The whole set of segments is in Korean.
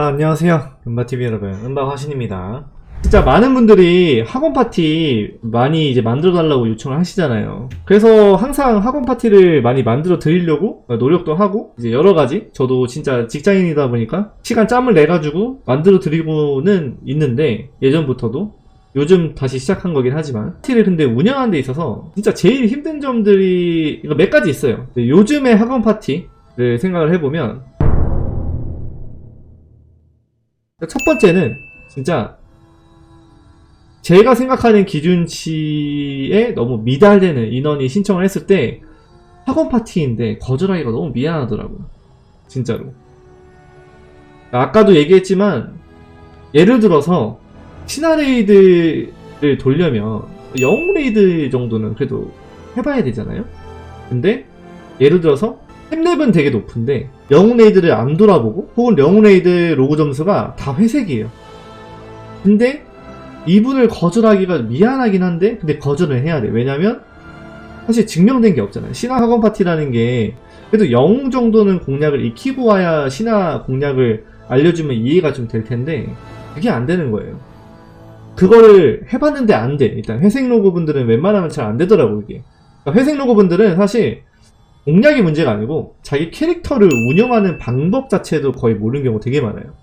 아, 안녕하세요. 은바TV 여러분. 은바화신입니다. 진짜 많은 분들이 학원 파티 많이 이제 만들어 달라고 요청을 하시잖아요. 그래서 항상 학원 파티를 많이 만들어 드리려고 노력도 하고, 이제 여러 가지, 저도 진짜 직장인이다 보니까 시간 짬을 내 가지고 만들어 드리고는 있는데, 예전부터도. 요즘 다시 시작한 거긴 하지만 파티를 근데 운영하는 데 있어서 진짜 제일 힘든 점들이 몇 가지 있어요. 요즘의 학원 파티를 생각을 해보면 첫 번째는 진짜 제가 생각하는 기준치에 너무 미달되는 인원이 신청을 했을 때 학원 파티인데 거절하기가 너무 미안하더라고요. 진짜로. 아까도 얘기했지만 예를 들어서 시나레이드를 돌려면 영웅 레이드 정도는 그래도 해봐야 되잖아요. 근데 예를 들어서 템랩은 되게 높은데 영웅 레이드를 안 돌아보고 혹은 영웅 레이드 로그 점수가 다 회색이에요. 근데 이분을 거절하기가 미안하긴 한데 근데 거절을 해야 돼. 왜냐면 사실 증명된 게 없잖아요. 신화 학원 파티라는 게 그래도 영웅 정도는 공략을 익히고 와야 신화 공략을 알려주면 이해가 좀 될 텐데 그게 안 되는 거예요. 그거를 해봤는데 안 돼. 일단 회색 로고 분들은 웬만하면 잘 안 되더라고 이게. 그러니까 회색 로고 분들은 사실 공략이 문제가 아니고 자기 캐릭터를 운영하는 방법 자체도 거의 모르는 경우 되게 많아요.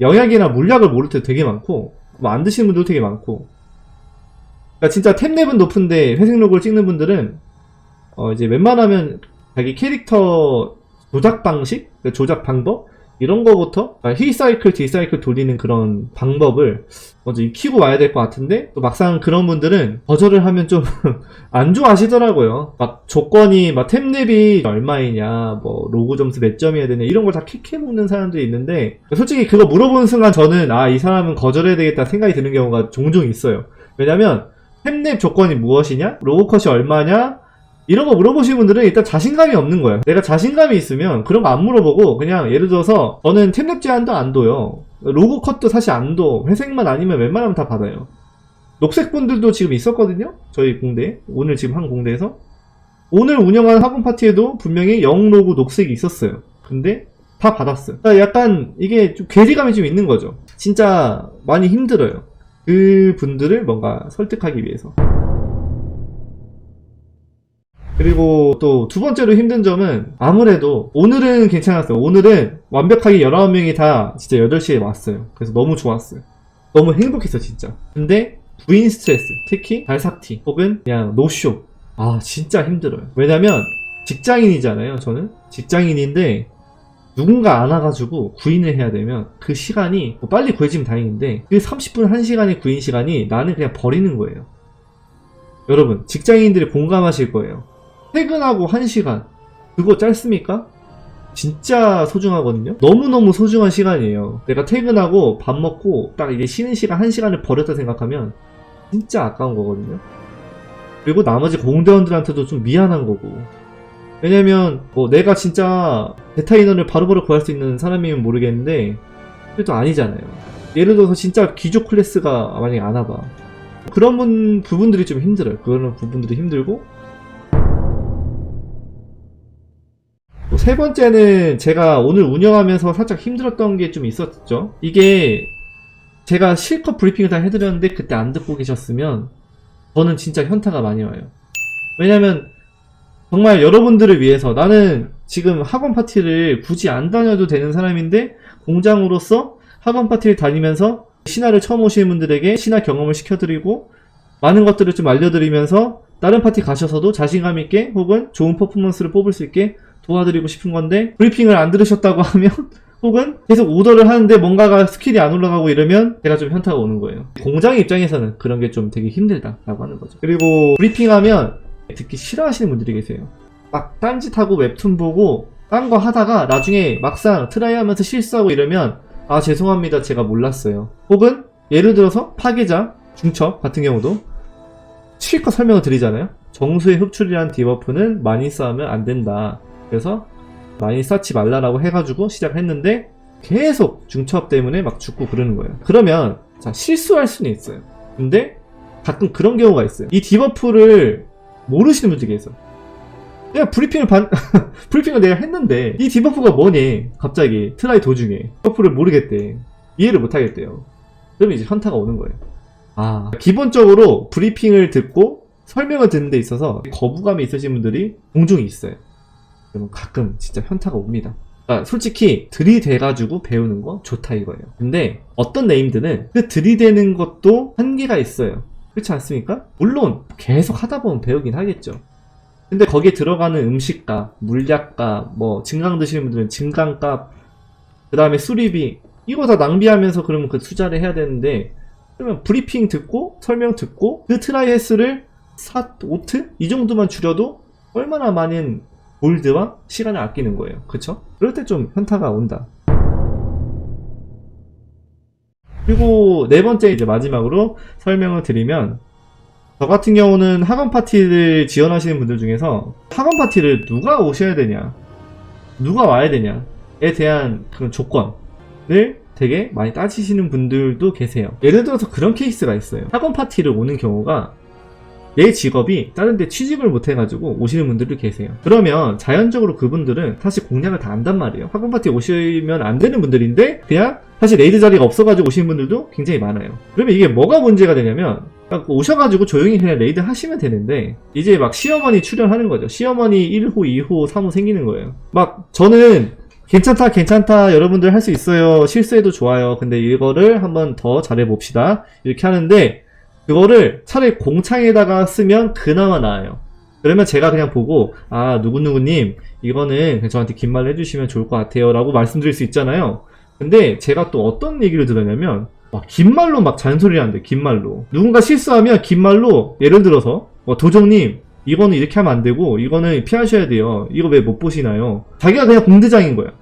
영약이나 물약을 모를 때도 되게 많고 뭐 안 드시는 분들도 되게 많고. 그러니까 진짜 템랩은 높은데 회색 로고를 찍는 분들은 어 이제 웬만하면 자기 캐릭터 조작 방식, 조작 방법 이런 거부터 힐 사이클, 딜 사이클 돌리는 그런 방법을 먼저 익히고 와야 될 것 같은데 또 막상 그런 분들은 거절을 하면 좀 안 좋아하시더라고요. 막 조건이 막 템랩이 얼마이냐, 뭐 로고 점수 몇 점이어야 되냐 이런 걸 다 킥해 먹는 사람들이 있는데 솔직히 그거 물어보는 순간 저는 아 이 사람은 거절해야 되겠다 생각이 드는 경우가 종종 있어요. 왜냐면 템랩 조건이 무엇이냐, 로고 컷이 얼마냐, 이런 거 물어보시는 분들은 일단 자신감이 없는 거예요. 내가 자신감이 있으면 그런 거 안 물어보고 그냥 예를 들어서 저는 템랩 제한도 안 둬요. 로고 컷도 사실 안 둬. 회색만 아니면 웬만하면 다 받아요. 녹색 분들도 지금 있었거든요. 저희 공대 오늘 지금 한 공대에서 오늘 운영한 학원 파티에도 분명히 영 로고 녹색이 있었어요. 근데 다 받았어요. 그러니까 약간 이게 좀 괴리감이 좀 있는 거죠. 진짜 많이 힘들어요. 그 분들을 뭔가 설득하기 위해서. 그리고 또 두 번째로 힘든 점은 아무래도 오늘은 괜찮았어요. 오늘은 완벽하게 19명이 다 진짜 8시에 왔어요. 그래서 너무 좋았어요. 너무 행복했어, 진짜. 근데 부인 스트레스, 특히 발삭티 혹은 그냥 노쇼. 아, 진짜 힘들어요. 왜냐면 직장인이잖아요, 저는. 직장인인데 누군가 안 와가지고 구인을 해야 되면 그 시간이 뭐 빨리 구해지면 다행인데 그 30분 1시간의 구인 시간이 나는 그냥 버리는 거예요. 여러분, 직장인들이 공감하실 거예요. 퇴근하고 1시간. 그거 짧습니까? 진짜 소중하거든요? 너무너무 소중한 시간이에요. 내가 퇴근하고 밥 먹고 딱 이제 쉬는 시간 1시간을 버렸다 생각하면 진짜 아까운 거거든요? 그리고 나머지 공대원들한테도 좀 미안한 거고. 왜냐면 뭐 내가 진짜 베타 인원을 바로바로 구할 수 있는 사람이면 모르겠는데 그래도 아니잖아요. 예를 들어서 진짜 기조 클래스가 만약에 안 와봐. 그런 분, 부분들이 좀 힘들어요. 그런 부분들이 힘들고 세 번째는 제가 오늘 운영하면서 살짝 힘들었던 게 좀 있었죠. 이게 제가 실컷 브리핑을 다 해드렸는데 그때 안 듣고 계셨으면 저는 진짜 현타가 많이 와요. 왜냐면 정말 여러분들을 위해서 나는 지금 학원 파티를 굳이 안 다녀도 되는 사람인데 공장으로서 학원 파티를 다니면서 신화를 처음 오시는 분들에게 신화 경험을 시켜드리고 많은 것들을 좀 알려드리면서 다른 파티 가셔서도 자신감 있게 혹은 좋은 퍼포먼스를 뽑을 수 있게 도와드리고 싶은 건데 브리핑을 안 들으셨다고 하면 혹은 계속 오더를 하는데 뭔가가 스킬이 안 올라가고 이러면 제가 좀 현타가 오는 거예요. 공장 입장에서는 그런 게 좀 되게 힘들다라고 하는 거죠. 그리고 브리핑하면 듣기 싫어하시는 분들이 계세요. 막 딴짓하고 웹툰 보고 딴 거 하다가 나중에 막상 트라이 하면서 실수하고 이러면 아 죄송합니다 제가 몰랐어요. 혹은 예를 들어서 파괴자, 중첩 같은 경우도 실컷 설명을 드리잖아요. 정수의 흡출이란 디버프는 많이 쌓으면 안 된다. 그래서 많이 쌓지 말라라고 해가지고 시작을 했는데 계속 중첩 때문에 막 죽고 그러는 거예요. 그러면 자 실수할 수는 있어요. 근데 가끔 그런 경우가 있어요. 이 디버프를 모르시는 분들이 계세요. 내가 브리핑을 반 브리핑을 내가 했는데 이 디버프가 뭐니 갑자기 트라이 도중에 디버프를 모르겠대 이해를 못하겠대요 그러면 이제 현타가 오는 거예요 아 기본적으로 브리핑을 듣고 설명을 듣는 데 있어서 거부감이 있으신 분들이 종종 있어요 그러면 가끔 진짜 현타가 옵니다. 그러니까 솔직히 들이대가지고 배우는 거 좋다 이거예요. 근데 어떤 네임들은 그 들이대는 것도 한계가 있어요. 그렇지 않습니까? 물론 계속 하다 보면 배우긴 하겠죠. 근데 거기에 들어가는 음식값, 물약값, 뭐 증강 드시는 분들은 증강값, 그 다음에 수리비 이거 다 낭비하면서 그러면 그 투자를 해야 되는데 그러면 브리핑 듣고 설명 듣고 그 트라이 횟수를 4, 5트? 이 정도만 줄여도 얼마나 많은 골드와 시간을 아끼는 거예요. 그쵸? 그럴 때 좀 현타가 온다. 그리고 네 번째 이제 마지막으로 설명을 드리면 저 같은 경우는 학원 파티를 지원하시는 분들 중에서 학원 파티를 누가 오셔야 되냐, 누가 와야 되냐에 대한 그런 조건을 되게 많이 따지시는 분들도 계세요. 예를 들어서 그런 케이스가 있어요. 학원 파티를 오는 경우가 내 직업이 다른 데 취직을 못 해가지고 오시는 분들도 계세요. 그러면 자연적으로 그분들은 사실 공략을 다 안단 말이에요. 학원 파티 오시면 안 되는 분들인데 그냥 사실 레이드 자리가 없어가지고 오시는 분들도 굉장히 많아요. 그러면 이게 뭐가 문제가 되냐면 딱 오셔가지고 조용히 그냥 레이드 하시면 되는데 이제 막 시어머니 출연하는 거죠. 시어머니 1호, 2호, 3호 생기는 거예요. 막 저는 괜찮다, 괜찮다, 여러분들 할 수 있어요. 실수해도 좋아요. 근데 이거를 한번 더 잘해봅시다. 이렇게 하는데 그거를 차라리 공창에다가 쓰면 그나마 나아요. 그러면 제가 그냥 보고 아 누구누구님 이거는 저한테 긴 말로 해주시면 좋을 것 같아요 라고 말씀드릴 수 있잖아요. 근데 제가 또 어떤 얘기를 들었냐면 막 긴 말로 막 잔소리를 하는데 긴 말로. 누군가 실수하면 긴 말로. 예를 들어서 어, 도정님 이거는 이렇게 하면 안 되고 이거는 피하셔야 돼요. 이거 왜 못 보시나요? 자기가 그냥 공대장인 거야. 왜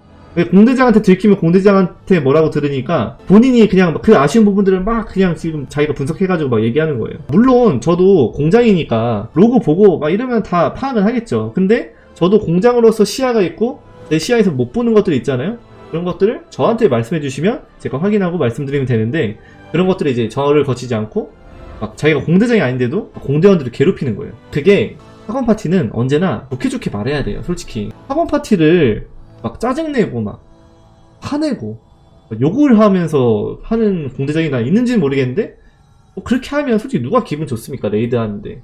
공대장한테 들키면 공대장한테 뭐라고 들으니까 본인이 그냥 그 아쉬운 부분들을 막 그냥 지금 자기가 분석해가지고 막 얘기하는 거예요. 물론 저도 공장이니까 로고 보고 막 이러면 다 파악은 하겠죠. 근데 저도 공장으로서 시야가 있고 내 시야에서 못 보는 것들이 있잖아요. 그런 것들을 저한테 말씀해 주시면 제가 확인하고 말씀드리면 되는데 그런 것들을 이제 저를 거치지 않고 막 자기가 공대장이 아닌데도 공대원들을 괴롭히는 거예요. 그게 학원 파티는 언제나 좋게 좋게 말해야 돼요. 솔직히 학원 파티를 막 짜증내고 막 화내고 막 욕을 하면서 하는 공대장이 나 있는지는 모르겠는데 뭐 그렇게 하면 솔직히 누가 기분 좋습니까 레이드 하는데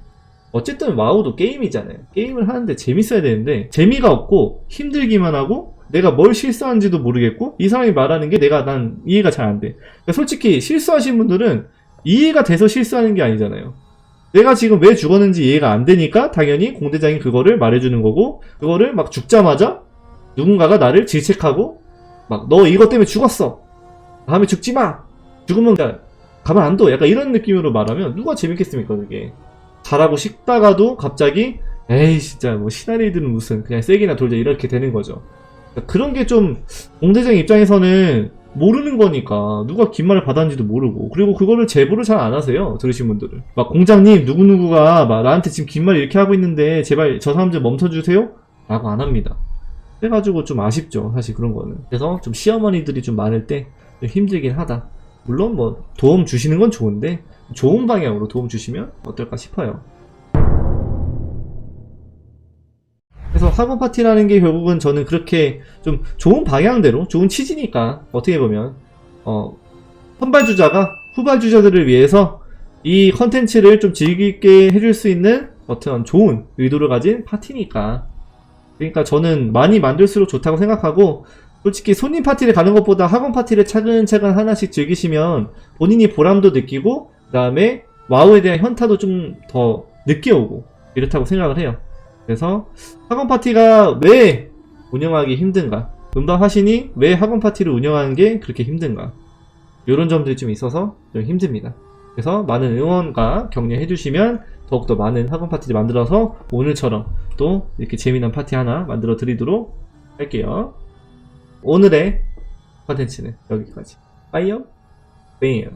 어쨌든 와우도 게임이잖아요 게임을 하는데 재밌어야 되는데 재미가 없고 힘들기만 하고 내가 뭘 실수하는지도 모르겠고 이 사람이 말하는 게 내가 난 이해가 잘 안 돼. 그러니까 솔직히 실수하신 분들은 이해가 돼서 실수하는 게 아니잖아요. 내가 지금 왜 죽었는지 이해가 안 되니까 당연히 공대장이 그거를 말해주는 거고 그거를 막 죽자마자 누군가가 나를 질책하고 막 너 이것 때문에 죽었어. 다음에 죽지 마. 죽으면 가만 안 둬. 약간 이런 느낌으로 말하면 누가 재밌겠습니까 그게? 잘하고 싶다가도 갑자기 에이 진짜 뭐 시나리오들은 무슨 그냥 세기나 돌자. 이렇게 되는 거죠. 그러니까 그런 게 좀 공대장 입장에서는 모르는 거니까 누가 긴 말을 받았는지도 모르고. 그리고 그거를 제보를 잘 안 하세요 들으신 분들은. 막 공장님 누구누구가 막 나한테 지금 긴 말 이렇게 하고 있는데 제발 저 사람 좀 멈춰주세요? 라고 안 합니다 그래가지고 좀 아쉽죠 사실 그런 거는. 그래서 좀 시어머니들이 좀 많을 때 좀 힘들긴 하다. 물론 뭐 도움 주시는 건 좋은데 좋은 방향으로 도움 주시면 어떨까 싶어요. 그래서 학원 파티라는 게 결국은 저는 그렇게 좀 좋은 방향대로 좋은 취지니까 어떻게 보면 어 선발주자가 후발주자들을 위해서 이 컨텐츠를 좀 즐기게 해줄 수 있는 어떤 좋은 의도를 가진 파티니까 그러니까 저는 많이 만들수록 좋다고 생각하고 솔직히 손님 파티를 가는 것보다 학원 파티를 차근차근 하나씩 즐기시면 본인이 보람도 느끼고 그 다음에 와우에 대한 현타도 좀 더 늦게 오고 이렇다고 생각을 해요. 그래서 학원 파티가 왜 운영하기 힘든가? 음방 하시니 왜 학원 파티를 운영하는 게 그렇게 힘든가? 이런 점들이 좀 있어서 좀 힘듭니다. 그래서 많은 응원과 격려해 주시면 더욱더 많은 학원 파티를 만들어서 오늘처럼 또 이렇게 재미난 파티 하나 만들어 드리도록 할게요. 오늘의 컨텐츠는 여기까지. 빠이요? 빼요.